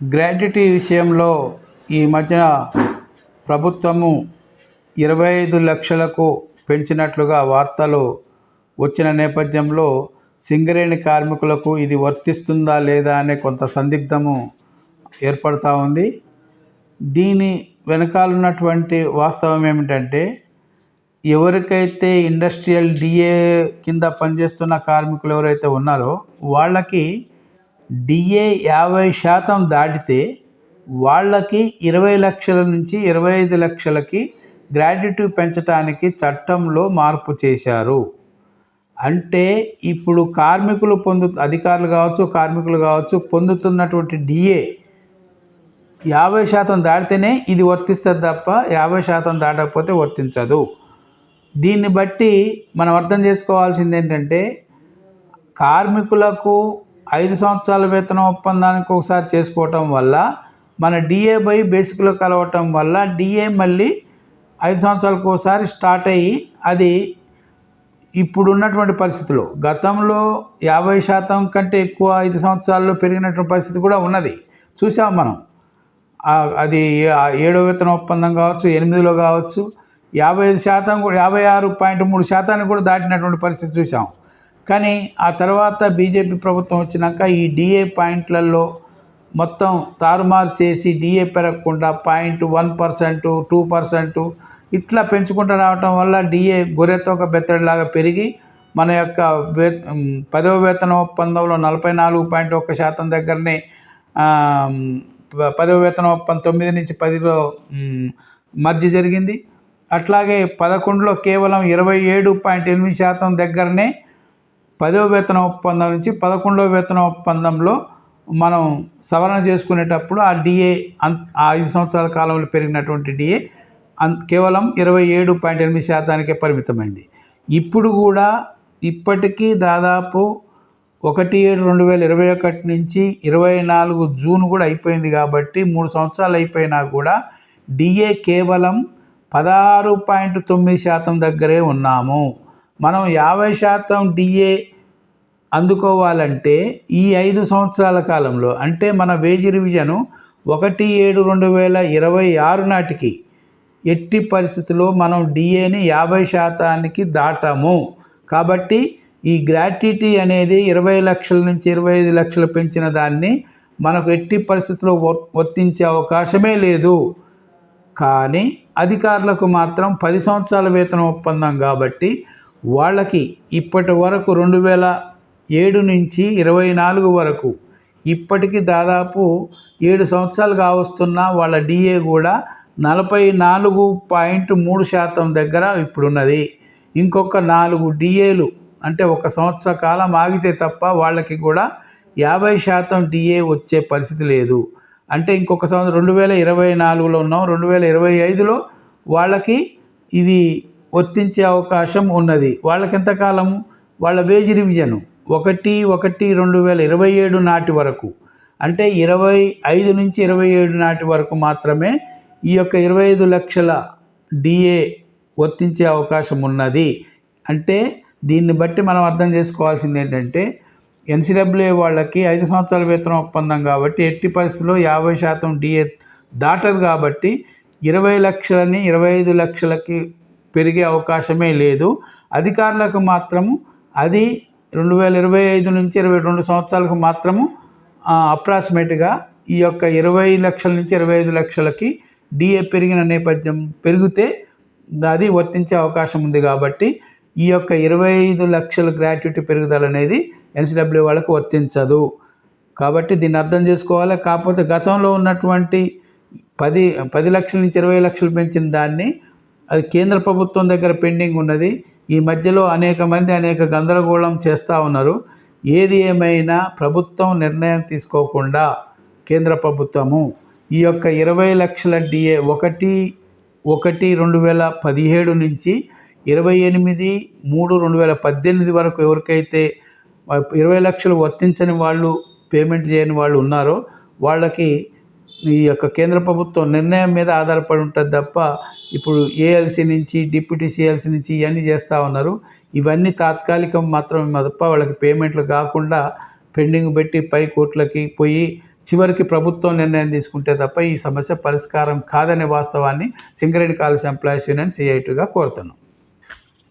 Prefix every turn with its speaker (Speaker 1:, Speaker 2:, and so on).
Speaker 1: Gratuity విషయంలో ఈ మధ్య ప్రభుత్వము ఇరవై ఐదు లక్షలకు పెంచినట్లుగా వార్తలు వచ్చిన నేపథ్యంలో సింగరేణి కార్మికులకు ఇది వర్తిస్తుందా లేదా అనే కొంత సందిగ్ధము ఏర్పడుతూ ఉంది. దీని వెనకాల ఉన్నటువంటి వాస్తవం ఏమిటంటే ఎవరికైతే ఇండస్ట్రియల్ డిఏ కింద పనిచేస్తున్న కార్మికులు ఎవరైతే ఉన్నారో వాళ్ళకి డిఏ యాభై శాతం దాటితే వాళ్ళకి ఇరవై లక్షల నుంచి ఇరవై ఐదు లక్షలకి గ్రాడ్యుటీ పెంచడానికి చట్టంలో మార్పు చేశారు. అంటే ఇప్పుడు కార్మికులు పొందు అధికారులు కావచ్చు కార్మికులు కావచ్చు పొందుతున్నటువంటి డిఏ యాభై శాతం దాటితేనే ఇది వర్తిస్తుంది తప్ప యాభై శాతం దాటకపోతే వర్తించదు. దీన్ని బట్టి మనం అర్థం చేసుకోవాల్సింది ఏంటంటే కార్మికులకు ఐదు సంవత్సరాల వేతన ఒప్పందానికి ఒకసారి చేసుకోవటం వల్ల మన డిఏ బై బేసిక్లో కలవటం వల్ల డిఏ మళ్ళీ ఐదు సంవత్సరాలకు ఒకసారి స్టార్ట్ అయ్యి అది ఇప్పుడు ఉన్నటువంటి పరిస్థితులు గతంలో యాభై శాతం కంటే ఎక్కువ ఐదు సంవత్సరాల్లో పెరిగినటువంటి పరిస్థితి కూడా ఉన్నది. చూసాం మనం. అది ఏడో వేతన ఒప్పందం కావచ్చు ఎనిమిదిలో కావచ్చు యాభై ఐదు శాతం కూడా యాభై ఆరు పాయింట్ మూడు శాతానికి కూడా దాటినటువంటి పరిస్థితి చూసాం కానీ ఆ తర్వాత బీజేపీ ప్రభుత్వం వచ్చినాక ఈ డిఏ పాయింట్లలో మొత్తం తారుమారు చేసి డిఏ పెరగకుండా point one percent two percent ఇట్లా పెంచుకుంటూ రావటం వల్ల డిఏ గొర్రెతో ఒక బెత్తడిలాగా పెరిగి మన యొక్క వే పదవ వేతన ఒప్పందంలో నలభై నాలుగు పాయింట్ ఒక్క శాతం దగ్గరనే ప- పదవ వేతన ఒప్పందం తొమ్మిది నుంచి పదిలో మధ్య జరిగింది. అట్లాగే పదకొండులో కేవలం ఇరవై ఏడు పాయింట్ ఎనిమిది శాతం దగ్గరనే పదవ వేతన ఒప్పందం నుంచి పదకొండవ వేతన ఒప్పందంలో మనం సవరణ చేసుకునేటప్పుడు ఆ డిఏ అన్ ఆ ఐదు సంవత్సరాల కాలంలో పెరిగినటువంటి డిఏ అన్ కేవలం ఇరవై ఏడు పాయింట్ ఎనిమిది శాతానికే పరిమితమైంది. ఇప్పుడు కూడా ఇప్పటికీ దాదాపు ఒకటి ఏడు రెండు వేల ఇరవై ఒకటి నుంచి ఇరవై నాలుగు జూన్ కూడా అయిపోయింది కాబట్టి మూడు సంవత్సరాలు అయిపోయినా కూడా డిఏ కేవలం పదహారు పాయింట్ తొమ్మిది శాతం దగ్గరే ఉన్నాము. మనం యాభై శాతం డిఏ అందుకోవాలంటే ఈ ఐదు సంవత్సరాల కాలంలో అంటే మన వేజ్ రివిజను ఒకటి ఏడు రెండు వేల ఇరవై ఆరు నాటికి ఎట్టి పరిస్థితుల్లో మనం డిఏని యాభై శాతానికి దాటాము. కాబట్టి ఈ గ్రాట్యుటీ అనేది ఇరవై లక్షల నుంచి ఇరవై ఐదు లక్షలు పెంచిన దాన్ని మనకు ఎట్టి పరిస్థితుల్లో వర్తించే అవకాశమే లేదు. కానీ అధికారులకు మాత్రం పది సంవత్సరాల వేతన ఒప్పందం కాబట్టి వాళ్ళకి ఇప్పటి వరకు రెండు వేల ఏడు నుంచి ఇరవై నాలుగు వరకు ఇప్పటికి దాదాపు ఏడు సంవత్సరాలు కావస్తున్న వాళ్ళ డిఏ కూడా నలభై నాలుగు పాయింట్ మూడు శాతం దగ్గర ఇప్పుడున్నది. ఇంకొక నాలుగు డిఏలు అంటే ఒక సంవత్సర కాలం ఆగితే తప్ప వాళ్ళకి కూడా యాభై శాతం డిఏ వచ్చే పరిస్థితి లేదు. అంటే ఇంకొక సంవత్సరం రెండు వేల ఇరవై నాలుగులో ఉన్నాం రెండు వేల ఇరవై ఐదులో వాళ్ళకి ఇది వర్తించే అవకాశం ఉన్నది. వాళ్ళకింతకాలం? వాళ్ళ వేజ్ రివిజన్ ఒకటి ఒకటి రెండు వేల ఇరవై ఏడు నాటి వరకు. అంటే ఇరవై ఐదు నుంచి ఇరవై ఏడు నాటి వరకు మాత్రమే ఈ యొక్క ఇరవై ఐదు లక్షల డిఏ వర్తించే అవకాశం ఉన్నది. అంటే దీన్ని బట్టి మనం అర్థం చేసుకోవాల్సింది ఏంటంటే ఎన్సీడబ్ల్యూఏ వాళ్ళకి ఐదు సంవత్సరాల వేతనం ఒప్పందం కాబట్టి ఎట్టి పరిస్థితుల్లో యాభై శాతం డిఏ దాటదు కాబట్టి ఇరవై లక్షలని ఇరవై ఐదు లక్షలకి పెరిగే అవకాశమే లేదు. అధికారులకు మాత్రము అది రెండు వేల ఇరవై ఐదు నుంచి ఇరవై రెండు సంవత్సరాలకు మాత్రము అప్రాక్సిమేట్గా ఈ యొక్క ఇరవై లక్షల నుంచి ఇరవై ఐదు లక్షలకి డిఏ పెరిగిన నేపథ్యం పెరిగితే అది వర్తించే అవకాశం ఉంది కాబట్టి ఈ యొక్క ఇరవై ఐదు లక్షల గ్రాట్యుటీ పెరుగుదల అనేది ఎన్సీడబ్ల్యూ వాళ్ళకు వర్తించదు. కాబట్టి దీన్ని అర్థం చేసుకోవాలి. కాకపోతే గతంలో ఉన్నటువంటి పది పది లక్షల నుంచి ఇరవై లక్షలు పెంచిన దాన్ని అది కేంద్ర ప్రభుత్వం దగ్గర పెండింగ్ ఉన్నది. ఈ మధ్యలో అనేక మంది అనేక గందరగోళం చేస్తూ ఉన్నారు. ఏది ఏమైనా ప్రభుత్వం నిర్ణయం తీసుకోకుండా కేంద్ర ప్రభుత్వము ఈ యొక్క ఇరవై లక్షల డిఏ ఒకటి ఒకటి రెండు వేల పదిహేడు నుంచి ఇరవై ఎనిమిది మూడు రెండు వేల పద్దెనిమిది వరకు ఎవరికైతే ఇరవై లక్షలు వర్తించని వాళ్ళు పేమెంట్ చేయని వాళ్ళు ఉన్నారో వాళ్ళకి ఈ యొక్క కేంద్ర ప్రభుత్వం నిర్ణయం మీద ఆధారపడి ఉంటుంది తప్ప ఇప్పుడు ఏఎల్సీ నుంచి డిప్యూటీ సిఎల్సీ నుంచి ఇవన్నీ చేస్తూ ఉన్నారు. ఇవన్నీ తాత్కాలికం మాత్రమే తప్ప వాళ్ళకి పేమెంట్లు కాకుండా పెండింగ్ పెట్టి పై కోర్టులకి పోయి చివరికి ప్రభుత్వం నిర్ణయం తీసుకుంటే తప్ప ఈ సమస్య పరిష్కారం కాదనే వాస్తవాన్ని సింగరేణి కాలేజ్ ఎంప్లాయీస్ యూనియన్ సిఐటిగా కోరుతున్నాం.